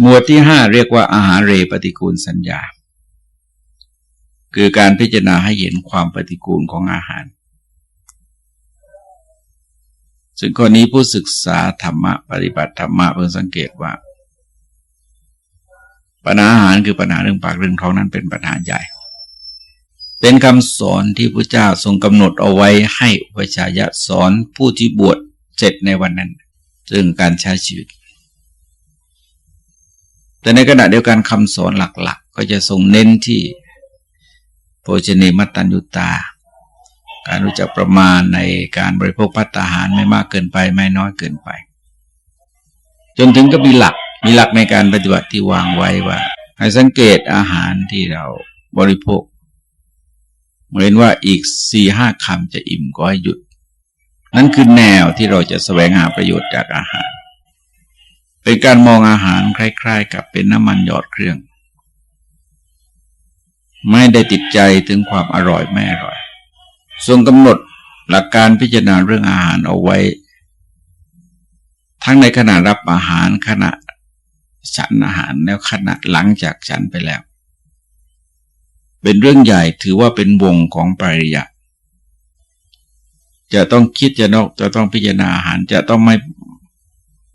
หมวดที่ห้าเรียกว่าอาหารเรปฏิกูลสัญญา คือการพิจารณาให้เห็นความปฏิกูลของอาหาร ซึ่งคนนี้ผู้ศึกษาธรรมะ ปฏิบัติธรรมะเพิ่งสังเกตว่าปัญหาอาหารคือปัญหาเรื่องปากเรื่องท้องนั้นเป็นปัญหาใหญ่ เป็นคำสอนที่พระเจ้าทรงกำหนดเอาไว้ให้อุปชายะสอนผู้ที่บวชเสร็จในวันนั้น เรื่องการใช้ชีวิต แต่ในขณะเดียวกันคำสอนหลัก ๆ ก็จะทรงเน้นที่โภชเนมัตตัญญุตา การรู้จักประมาณในการบริโภคพัตตาหารไม่มากเกินไปไม่น้อยเกินไป จนถึงก็มีหลักมีหลักในการปฏิบัติที่วางไว้ว่า ให้สังเกตอาหารที่เราบริโภค เหมือนว่าอีกสี่ห้าคำจะอิ่มก็ให้หยุด นั่นคือแนวที่เราจะแสวงหาประโยชน์จากอาหาร เป็นการมองอาหารคล้าย ๆ กับเป็นน้ำมันหยอดเครื่อง ไม่ได้ติดใจถึงความอร่อยไม่อร่อย ทรงกำหนดหลักการพิจารณาเรื่องอาหารเอาไว้ ทั้งในขณะรับอาหารขณะฉันอาหารแล้วขณะหลังจากฉันไปแล้ว เป็นเรื่องใหญ่ถือว่าเป็นวงของปริยะจะต้องคิดจะนอกจะต้องพิจารณาอาหารจะต้องไม่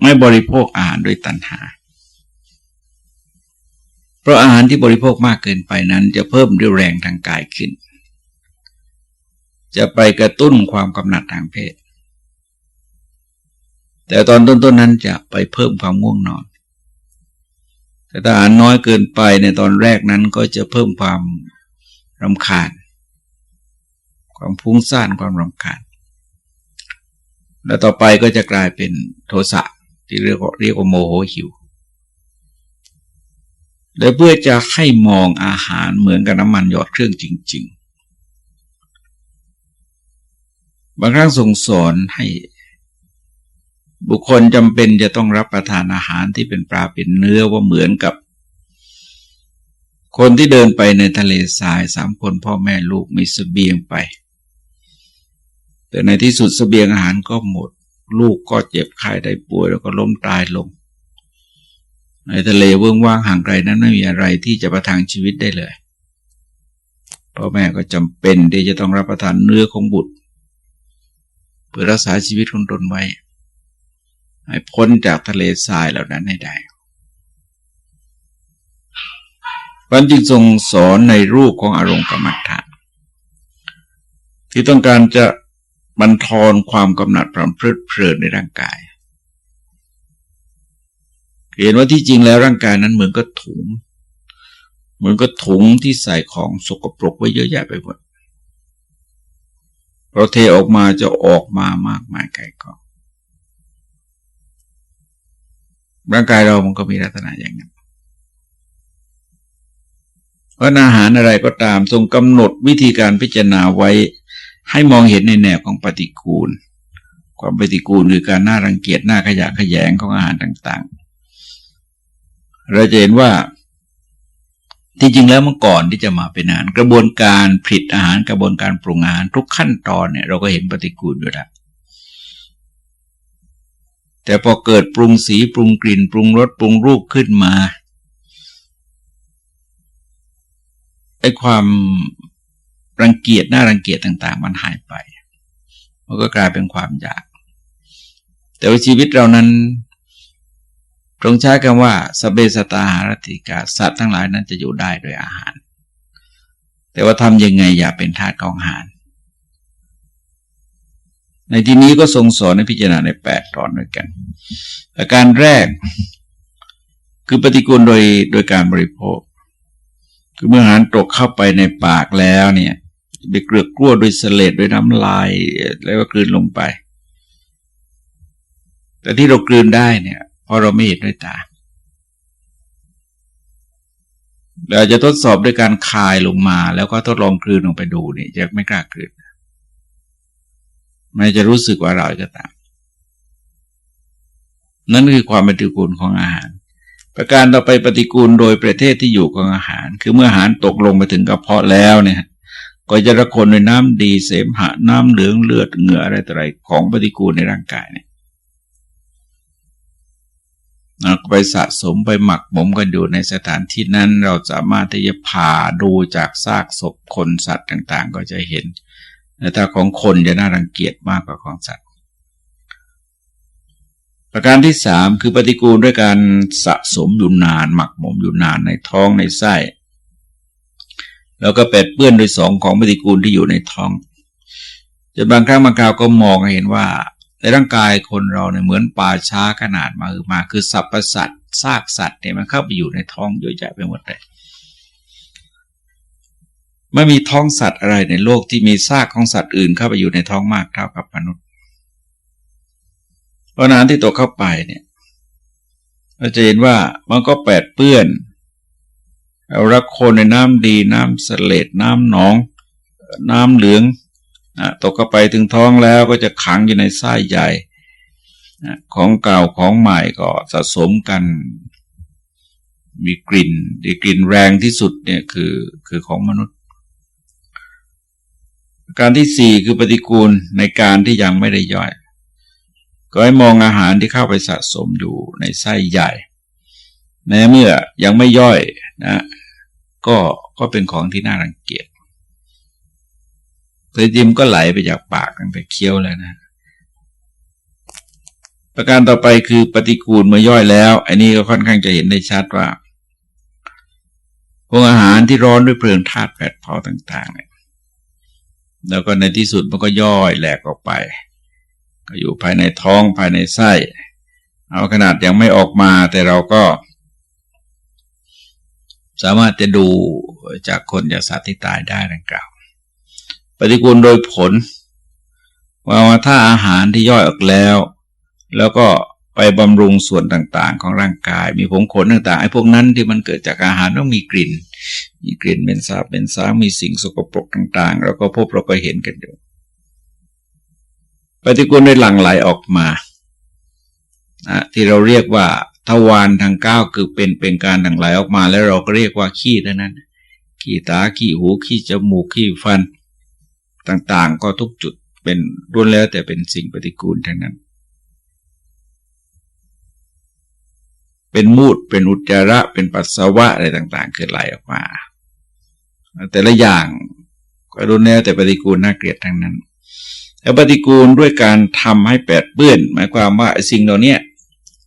ไม่บริโภคอาหารด้วยตัณหา เพราะอาหารที่บริโภคมากเกินไปนั้นจะเพิ่มเรี่ยวแรงทางกายขึ้น จะไปกระตุ้นความกำหนัดทางเพศ แต่ตอนต้นๆนนั้นจะไปเพิ่มความง่วงนอน แต่ถ้าอาหารน้อยเกินไปในตอนแรกนั้นก็จะเพิ่มความรำคาญ ความพุ่งซ่านความรำคาญแล้วต่อไปก็จะกลายเป็นโทสะ ที่เรียกว่าเรียกว่าโมโหหิวโดยเพื่อจะให้มองอาหารเหมือนกับน้ำมันหยอดเครื่องจริง ๆ บางครั้งส่งสอนให้บุคคลจำเป็นจะต้องรับประทานอาหารที่เป็นปลาเป็นเนื้อว่าเหมือนกับ คนที่เดินไปในทะเลทรายสามคนพ่อแม่ลูกมีสเสบียงไป แต่ในที่สุดสเสบียงอาหารก็หมด ลูกก็เจ็บไข้ได้ป่วยแล้วก็ล้มตายลง ในทะเลเวิ้งว่างห่างไกลนั้นไม่มีอะไรที่จะประทังชีวิตได้เลยพ่อแม่ก็จำเป็นที่จะต้องรับประทานเนื้อของบุตร เพื่อรักษาชีวิตของตนไว้ ให้พ้นจากทะเลทรายเหล่านั้นให้ได้ปัญจึงทรงสอนในรูปของอารมณ์กรรมฐานที่ต้องการจะ บันทอนความกำหนัดพรำเพลิดเพลินในร่างกาย เห็นว่าที่จริงแล้วร่างกายนั้นเหมือนกับถุง เหมือนกับถุงที่ใส่ของสกปรกไว้เยอะแยะไปหมดเราเทออกมาจะออกมามากมายไกลกองร่างกายเรามันก็มีลักษณะอย่างนั้นเพราะอาหารอะไรก็ตามทรงกำหนดวิธีการพิจารณาไว้ ให้มองเห็นในแนวของปฏิกูล ความปฏิกูลคือการน่ารังเกียจน่าขยะขยงของอาหารต่าง ๆ เราจะเห็นว่าที่จริงแล้วเมื่อก่อนที่จะมาเป็นอาหาร กระบวนการผลิตอาหารกระบวนการปรุงอาหารทุกขั้นตอนเนี่ยเราก็เห็นปฏิกูลอยู่แล้วแต่พอเกิดปรุงสีปรุงกลิ่น ปรุงรสปรุงรูปขึ้นมาไอ้ความ รังเกียจน่ารังเกียจต่าง ๆ มันหายไป มันก็กลายเป็นความอยาก แต่ว่าชีวิตเรานั้น ตรงใช้คำว่าสเบสตาหารติกาสัตว์ทั้งหลายนั้นจะอยู่ได้โดยอาหาร แต่ว่าทำยังไงอย่าเป็นทาสของอาหาร ในที่นี้ก็ทรงสอนในพิจารณาในแปดตอนด้วยกันอาการแรกคือปฏิกูลโดยโดยการบริโภค คือเมื่ออาหารตกเข้าไปในปากแล้วเนี่ย ไปเกลือกกลั้วด้วยเสลดด้วยน้ำลาย แล้วก็กลืนลงไป แต่ที่เรากลืนได้เนี่ยเพราะเราไม่เห็นด้วยตาเราจะทดสอบด้วยการคายลงมา แล้วก็ทดลองกลืนลงไปดูนี่จะไม่กล้ากลืนไม่จะรู้สึกว่าเราจะตาม นั่นคือความปฏิกูลของอาหาร ประการต่อไปปฏิกูลโดยประเทศที่อยู่ของอาหาร คือเมื่ออาหารตกลงไปถึงกระเพาะแล้วเนี่ย ก็จะระคนด้วยน้ำดีเสมหะน้ำเหลืองเลือดเหงื่ออะไรต่ออะไรของปฏิกูลในร่างกายเนี่ยไปสะสมไปหมักหมมกันอยู่ในสถานที่นั้น เราสามารถที่จะผ่าดูจากซากศพคนสัตว์ต่าง ๆ ก็จะเห็นแต่ถ้าของคนจะน่ารังเกียจมากกว่าของสัตว์ประการที่สามคือปฏิกูลด้วยการสะสมอยู่นาน หมักหมมอยู่นานในท้องในไส้ แล้วก็แปดเปื้อนโดยสองของปฏิกูลที่อยู่ในท้องจนบางครั้งบางคราวก็มองเห็นว่าในร่างกายคนเราเนี่ยเหมือนป่าช้าขนาดมาคือมาคือสัพพสัตซากสัตว์เนี่ยมันเข้าไปอยู่ในท้องเยอะแยะไปหมดเลยไม่มีท้องสัตว์อะไรในโลกที่มีซากของสัตว์อื่นเข้าไปอยู่ในท้องมากเท่ากับมนุษย์เพราะนั้นที่ตกเข้าไปเนี่ยเราจะเห็นว่ามันก็แปดเปื้อน รักคนในน้ำดีน้ำเสลดน้ำหนอง น้ำเหลืองนะตกเข้าไปถึงท้องแล้วก็จะขังอยู่ในไส้ใหญ่นะของเก่าของใหม่ก็สะสมกัน มีกลิ่นดีกลิ่นแรงที่สุดเนี่ยคือคือของมนุษย์ การที่สี่คือปฏิกูลในการที่ยังไม่ได้ย่อย ก็ให้มองอาหารที่เข้าไปสะสมอยู่ในไส้ใหญ่แม้เมื่อยังไม่ย่อยนะ ก็ก็เป็นของที่น่ารังเกียจแต่จิมก็ไหลไปจากปากตั้งแต่เคี้ยวแล้วนะ ประการต่อไปคือปฏิกูลเมื่อย่อยแล้วอันนี้ก็ค่อนข้างจะเห็นได้ชัดว่าพวกอาหารที่ร้อนด้วยเพลิงธาตุแปดเผาต่างๆเนี่ยแล้วก็ในที่สุดมันก็ย่อยแหลกออกไป ก็อยู่ภายในท้องภายในไส้ เอาขนาดยังไม่ออกมาแต่เราก็ สามารถจะดูจากคนจากสัตว์ที่ตายได้ดังกล่าว ปฏิกูลโดยผล ว่าถ้าอาหารที่ย่อยออกแล้ว แล้วก็ไปบำรุงส่วนต่างๆ ของร่างกาย มีผงขนต่างๆไอ้พวกนั้นที่มันเกิดจากอาหารต้องมีกลิ่น มีกลิ่นเป็นสาบเป็นสามีสิ่งสกปรกต่างๆ เราก็พบเราก็เห็นกันอยู่ปฏิกูลได้หลั่งไหลออกมาที่เราเรียกว่า ทวารทางก้าวคือเป็นเป็นการหลั่งไหลออกมา แล้วเราก็เรียกว่าขี้เท่านั้น ขี้ตาขี้หูขี้จมูกขี้ฟัน ต่างๆ ก็ทุกจุดเป็นล้วนแล้วแต่เป็นสิ่งปฏิกูลทั้งนั้น เป็นมูดเป็นอุจจาระเป็นปัสสาวะอะไรต่างๆเกิดไหลออกมา แต่ละอย่างก็ล้วนแล้วแต่ปฏิกูลน่าเกลียดทั้งนั้นแล้วปฏิกูลด้วยการทำให้แปดเปื้อน หมายความว่าสิ่งเหล่านี้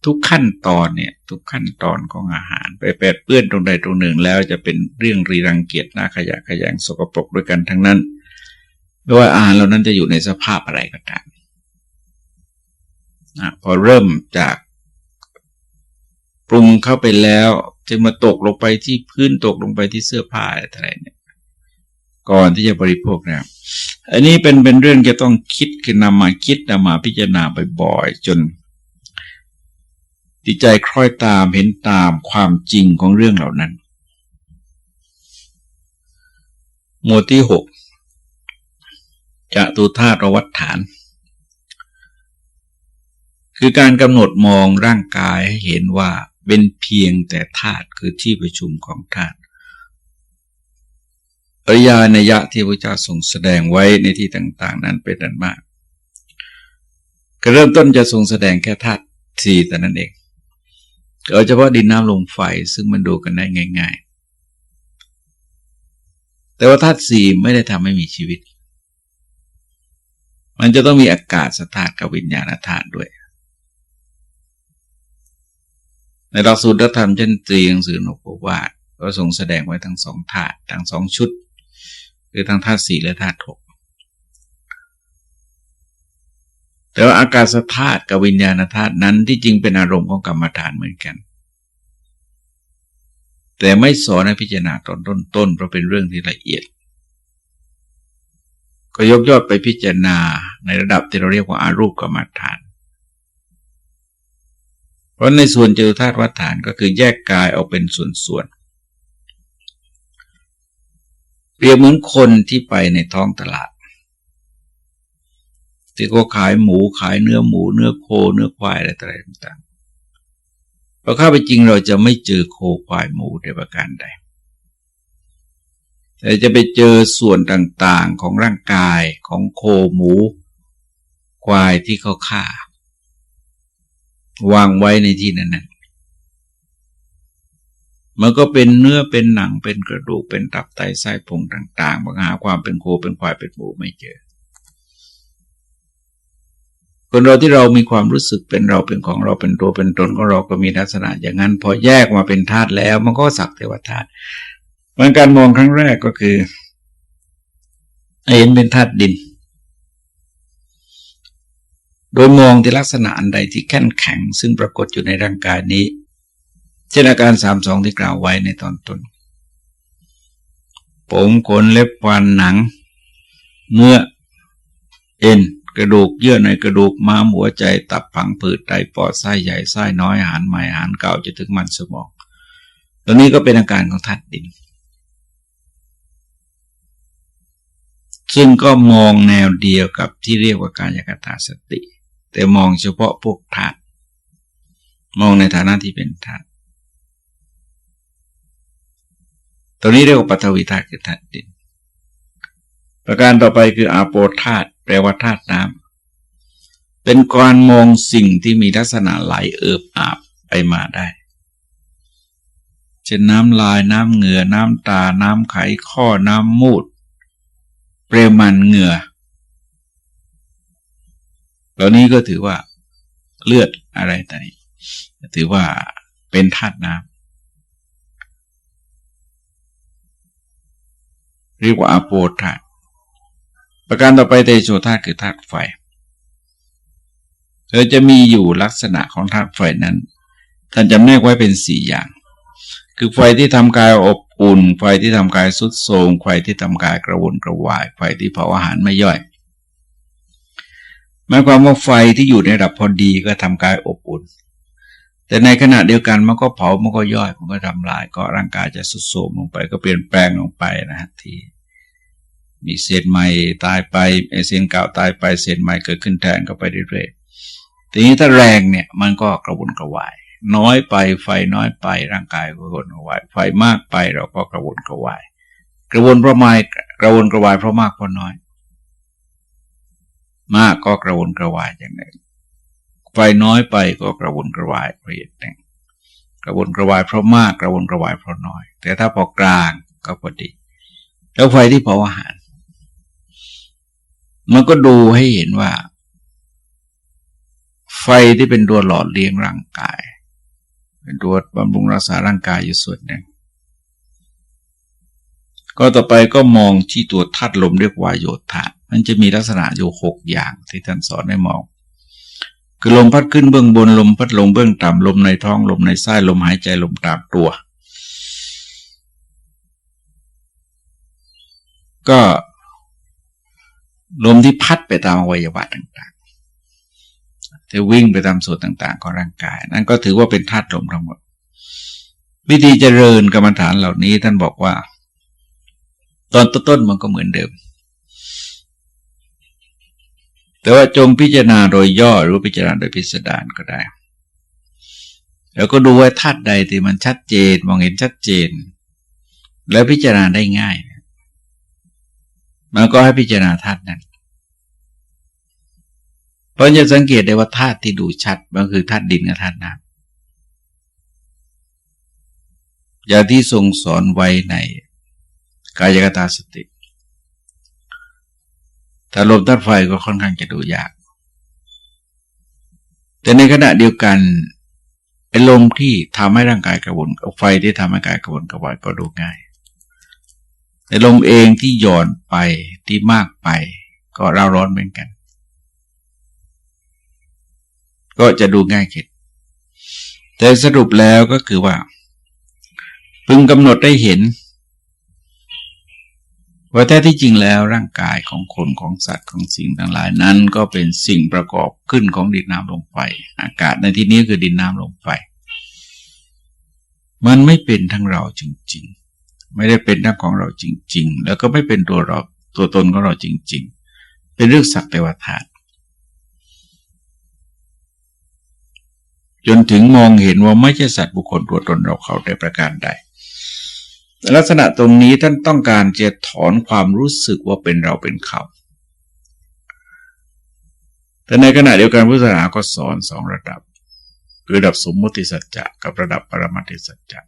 ทุกขั้นตอนเนี่ย ทุกขั้นตอนของอาหาร ไปแปดเปื้อนตรงใดตรงหนึ่งแล้วจะเป็นเรื่องรีรังเกียจน่าขยะขยงสกปรกด้วยกันทั้งนั้นไม่ว่าอาหารเหล่านั้นจะอยู่ในสภาพอะไรก็ตามนะพอเริ่มจากปรุงเข้าไปแล้วจะมาตกลงไปที่พื้นตกลงไปที่เสื้อผ้าอะไรเนี่ยก่อนที่จะบริโภคนะอันนี้เป็นเป็นเรื่องจะต้องคิดคือนำมาคิดนำมาพิจารณาบ่อยๆจน ตใจคล้อยตามเห็นตามความจริงของเรื่องเหล่านั้น หมวดที่หกจะตุธาตวัฏฐาน คือการกำหนดมองร่างกายให้เห็นว่าเป็นเพียงแต่ธาตุคือที่ประชุมของธาตุอริยาณยะที่พระเจ้าทรงแสดงไว้ในที่ต่าง ๆ นั้นเป็นอันมาก ก็เริ่มต้นจะทรงแสดงแค่ธาตุสี่แต่นั้นเอง โดยเฉพาะดินน้ำลมไฟซึ่งมันดูกันได้ง่าย ๆ แต่ว่าธาตุสี่ไม่ได้ทำให้มีชีวิต มันจะต้องมีอากาศสธาตุกับวิญญาณธาตุด้วย ในหลักสูตรธรรมเช่นตรีหนังสือนกวาดก็ทรงแสดงไว้ทั้งสองธาตุทั้งสองชุด คือทั้งธาตุสี่และธาตุหก แต่ว่าอากาศธาตุกับวิญญาณธาตุนั้นที่จริงเป็นอารมณ์ของกรรมฐานเหมือนกัน แต่ไม่สอนให้พิจารณาตอนต้นๆเพราะเป็นเรื่องที่ละเอียด ก็ยกยอดไปพิจารณาในระดับที่เราเรียกว่าอารูปกรรมฐาน เพราะในส่วนเจตุธาตุวัฏฐานก็คือแยกกายออกเป็นส่วนๆเปรียบเหมือนคนที่ไปในท้องตลาด ที่ก็ขายหมูขายเนื้อหมูเนื้อโคเนื้อควายอะไรต่างๆพอเข้าไปจริงเราจะไม่เจอโคควายหมูในประการใดแต่จะไปเจอส่วนต่างๆของร่างกายของโคหมู ควายที่เขาฆ่า วางไว้ในที่นั้นนะมันก็เป็นเนื้อเป็นหนังเป็นกระดูกเป็นตับไตไส้พุงต่าง ๆบางหาความเป็นโคเป็นควายเป็นหมูไม่เจอ คนเราที่เรามีความรู้สึกเป็นเราเป็นของเราเป็นตัวเป็นตนของเราก็มีลักษณะ อย่างนั้น พอแยกมาเป็นธาตุแล้ว มันก็สักเทวธาตุมันการมองครั้งแรกก็คือเห็นเป็นธาตุดิน โดยมองที่ลักษณะอันใดที่แข็งแข็ง ซึ่งปรากฏอยู่ในร่างกายนี้ เช่นอาการสามสองที่กล่าวไว้ในตอนต้น ผมขนเล็บฟันหนัง เนื้อเอ็น กระดูกเยื่อในกระดูกม้ามหัวใจตับผังผืดไตปอดไส้ใหญ่ไส้น้อยอาหารใหม่อาหารเก่าจะถึงมันสมองตัวนี้ก็เป็นอาการของธาตุดิน ซึ่งก็มองแนวเดียวกับที่เรียกว่าการยกตาสติ แต่มองเฉพาะพวกธาตุมองในฐานะที่เป็นธาตุตัวนี้เรียกว่าปฐวีธาตุคือธาตุดิน ประการต่อไปคืออาโปธาตุ แปลว่าธาตุน้ำเป็นการมองสิ่งที่มีลักษณะไหลเอิบอาบไปมาได้เช่นน้ำลายน้ำเหงื่อน้ำตา น้ำไขข้อน้ำมูด เปรมันเหงื่อเหล่านี้ก็ถือว่าเลือดอะไรต่างถือว่าเป็นธาตุน้ำเรียกว่าอโปธาตุ ประการต่อไปเตโชธาคือธาตุไฟเธอจะมีอยู่ลักษณะของธาตุไฟนั้น ท่านจำแนกไว้เป็นสี่อย่าง คือไฟที่ทำกายอบอุ่น ไฟที่ทำกายสุดโทมไฟที่ทำกายกระวนกระวาย ไฟที่เผาอาหารไม่ย่อยหมายความว่าไฟที่อยู่ในระดับพอดีก็ทำกายอบอุ่น แต่ในขณะเดียวกันมันก็เผา มันก็ย่อย มันก็ทำลาย ก็ร่างกายจะสุดโทมลงไป ก็เปลี่ยนแปลงลงไปนะที มีเศษใหม่ตายไปเศษเก่าตายไปเศษใหม่เกิดขึ้นแทนก็ไปเรื่อยๆทีนี้ถ้าแรงเนี่ยมันก็กระวนกระวาย น้อยไปไฟน้อยไปร่างกายก็กระวนกระวาย ไฟมากไปเราก็กระวนกระวาย กระวนเพราะไม่กระวนกระวายเพราะมากเพราะน้อย มากก็กระวนกระวายอย่างหนึ่งไฟน้อยไปก็กระวนกระวายเพราะเหตุหนึ่งกระวนกระวายเพราะมากกระวนกระวายเพราะน้อย แต่ถ้าพอกลางก็พอดีแล้วไฟที่เผาอาหาร มันก็ดูให้เห็นว่า ไฟที่เป็นตัวหล่อเลี้ยงร่างกาย เป็นตัวบำรุงรักษาร่างกายอยู่ส่วนหนึ่งก็ต่อไปก็มองที่ตัวธาตุลมเรียกว่าโยธามันจะมีลักษณะอยู่หกอย่างที่ท่านสอนให้มอง คือลมพัดขึ้นเบื้องบนลมพัดลงเบื้องต่ำลมในท้องลมในไส้ลมหายใจลมตามตัว ก็ ลมที่พัดไปตามอวัยวะต่างๆจะวิ่งไปตามส่วนต่าง ๆ ของร่างกาย นั่นก็ถือว่าเป็นธาตุลมทั้งหมด วิธีเจริญกรรมฐานเหล่านี้ท่านบอกว่า ตอนต้นๆมันก็เหมือนเดิม แต่ว่าจงพิจารณาโดยย่อหรือพิจารณาโดยพิสดารก็ได้ แล้วก็ดูว่าธาตุใดที่มันชัดเจน มองเห็นชัดเจน แล้วพิจารณาได้ง่าย มันก็ให้พิจารณาธาตุนั้นเพราะจะสังเกตได้ว่าธาตุที่ดูชัดมันคือธาตุดินกับธาตุน้ำอย่างที่ทรงสอนไว้ในกายกตาสติถ้าลมธาตุไฟก็ค่อนข้างจะดูยาก แต่ในขณะเดียวกันไอ้ลมที่ทำให้ร่างกายกระวนไฟที่ทำให้กายกระวนกระวายก็ดูง่าย แต่ลมเองที่หย่อนไปที่มากไป ก็เราร้อนเหมือนกัน ก็จะดูง่ายขึ้นแต่สรุปแล้วก็คือว่า พึงกำหนดได้เห็น ว่าแท้ที่จริงแล้วร่างกายของคนของสัตว์ของสิ่งต่างหลายนั้น ก็เป็นสิ่งประกอบขึ้นของดินน้ำลมไฟอากาศในที่นี้คือดินน้ำลมไฟมันไม่เป็นทั้งเราจริง ไม่ได้เป็นทั้งของเราจริง ๆ แล้วก็ไม่เป็นตัวเราตัวตนของเราจริง ๆ เป็นเรื่องสักแต่ว่าธาตุจนถึงมองเห็นว่าไม่ใช่สัตว์บุคคลตัวตนเราเขาแต่ประการใด ลักษณะตรงนี้ท่านต้องการจะถอนความรู้สึกว่าเป็นเราเป็นเขา แต่ในขณะเดียวกันพุทธศาสนาก็สอนสองระดับ คือระดับสมมติสัจจะกับระดับปรมัติสัจจะ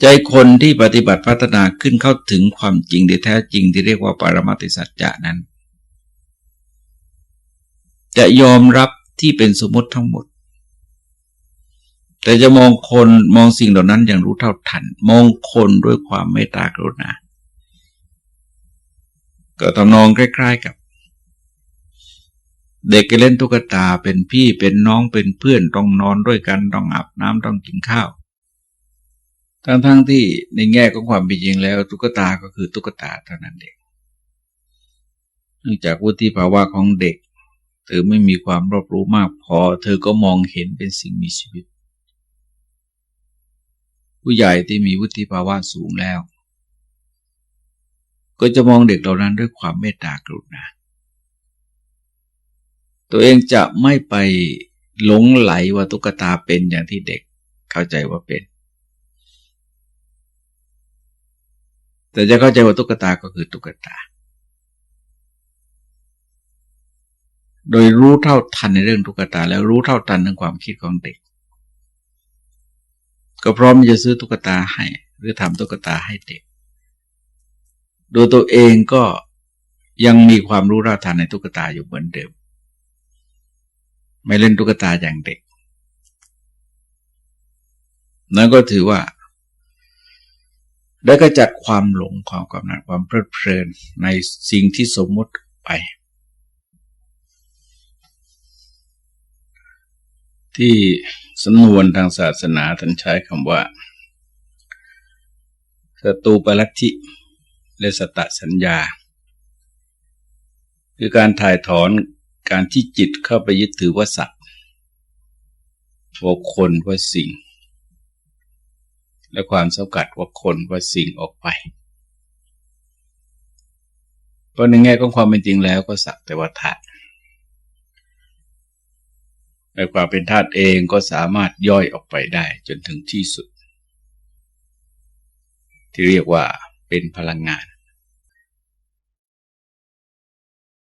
ใจคนที่ปฏิบัติพัฒนาขึ้นเข้าถึงความจริงที่แท้จริงที่เรียกว่าปรมัติสัจจะนั้น จะยอมรับที่เป็นสมมติทั้งหมด แต่จะมองคนมองสิ่งเหล่านั้นอย่างรู้เท่าทัน มองคนด้วยความเมตตากรุณา ก็ทำนองใกล้ๆกับ เด็กเล่นตุ๊กตาเป็นพี่เป็นน้องเป็นเพื่อนต้องนอนด้วยกันต้องอาบน้ำต้องกินข้าว ทั้งๆทที่ในแง่ของความเป็นจริงแล้ว ตุ๊กตาก็คือตุ๊กตาเท่านั้นเองเนื่องจากวุฒิภาวะของเด็ก เธอไม่มีความรอบรู้มากพอ เธอก็มองเห็นเป็นสิ่งมีชีวิต ผู้ใหญ่ที่มีวุฒิภาวะสูงแล้ว ก็จะมองเด็กเหล่านั้นด้วยความเมตตากรุณาตัวเองจะไม่ไปหลงไหลว่าตุ๊กตาเป็นอย่างที่เด็กเข้าใจว่าเป็น แต่จะเข้าใจว่าตุ๊กตาก็คือตุ๊กตา โดยรู้เท่าทันในเรื่องตุ๊กตา แล้วรู้เท่าทันในความคิดของเด็ก ก็พร้อมจะซื้อตุ๊กตาให้ หรือทำตุ๊กตาให้เด็ก โดยตัวเองก็ยังมีความรู้เท่าทันในตุ๊กตาอยู่เหมือนเดิม ไม่เล่นตุ๊กตาอย่างเด็ก นั่นก็ถือว่า ได้ก็จัดความหลงความกำหนัดความเพลิดเพลินในสิ่งที่สมมติไป ที่สำนวนทางศาสนาท่านใช้คำว่าสตูปลัทธิและสตสัญญา คือการถ่ายถอนการที่จิตเข้าไปยึดถือว่าสัตว์ว่าคนว่าสิ่ง และความสกัดว่าคนว่าสิ่งออกไป เพราะในแง่ของความเป็นจริงแล้วก็สักแต่ว่าธาตุในความเป็นธาตุเองก็สามารถย่อยออกไปได้จนถึงที่สุด ที่เรียกว่าเป็นพลังงาน